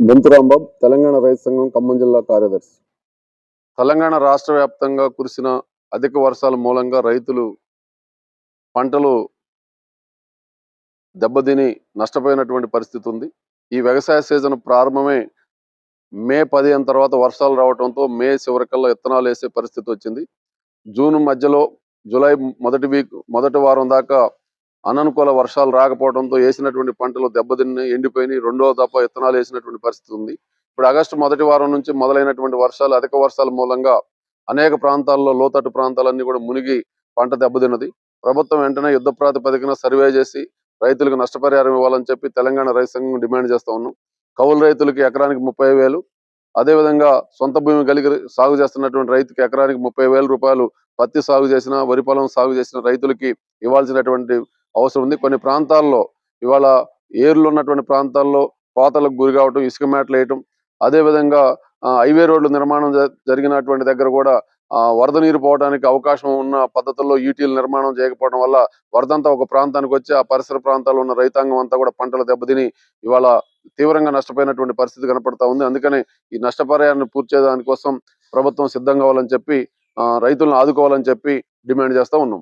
బంతురాంబాబు తెలంగాణ రైతు సంఘం ఖమ్మం జిల్లా కార్యదర్శి. తెలంగాణ రాష్ట్ర వ్యాప్తంగా కురిసిన అధిక వర్షాల మూలంగా రైతులు పంటలు దెబ్బతిని నష్టపోయినటువంటి పరిస్థితి ఉంది. ఈ వ్యవసాయ సీజన్ ప్రారంభమే మే పదిహేను తర్వాత వర్షాలు రావడంతో మే చివరికల్లా విత్తనాలు వేసే పరిస్థితి వచ్చింది. జూన్ మధ్యలో జూలై మొదటి వీక్ మొదటి వారం దాకా అననుకూల వర్షాలు రాకపోవడంతో వేసినటువంటి పంటలు దెబ్బతిని ఎండిపోయినాయి. రెండో దఫ విత్తనాలు వేసినటువంటి పరిస్థితి ఉంది. ఇప్పుడు ఆగస్టు మొదటి వారం నుంచి మొదలైనటువంటి వర్షాలు అధిక వర్షాల మూలంగా అనేక ప్రాంతాల్లో లోతట్టు ప్రాంతాలన్నీ కూడా మునిగి పంట దెబ్బతిన్నది. ప్రభుత్వం వెంటనే యుద్ధ ప్రాతిపదికన సర్వే చేసి రైతులకు నష్టపరిహారం ఇవ్వాలని చెప్పి తెలంగాణ రైతు సంఘం డిమాండ్ చేస్తూ ఉన్నాం. కౌలు రైతులకి ఎకరానికి ముప్పై వేలు అదేవిధంగా సొంత భూమి కలిగి సాగు చేస్తున్నటువంటి రైతుకి ఎకరానికి ముప్పై వేల రూపాయలు పత్తి సాగు చేసిన వరి పొలం సాగు చేసిన రైతులకి ఇవ్వాల్సినటువంటి అవసరం ఉంది కొన్ని ప్రాంతాల్లో ఇవాళ ఏర్లు ఉన్నటువంటి ప్రాంతాల్లో కోతలకు గురి కావటం ఇసుక మేటలు వేయటం అదేవిధంగా హైవే రోడ్లు నిర్మాణం జరిగినటువంటి దగ్గర కూడా వరద నీరు పోవడానికి అవకాశం ఉన్న పద్ధతుల్లో ఈటీలు నిర్మాణం చేయకపోవడం వల్ల వరదంతా ఒక ప్రాంతానికి వచ్చి ఆ పరిసర ప్రాంతాల్లో ఉన్న రైతాంగం అంతా కూడా పంటలు దెబ్బతిని ఇవాళ తీవ్రంగా నష్టపోయినటువంటి పరిస్థితి కనపడతా ఉంది. అందుకని ఈ నష్టపరిహారాన్ని పూర్తి చేయడానికి కోసం ప్రభుత్వం సిద్ధం కావాలని చెప్పి ఆ, రైతులను ఆదుకోవాలని చెప్పి డిమాండ్ చేస్తా ఉన్నాం.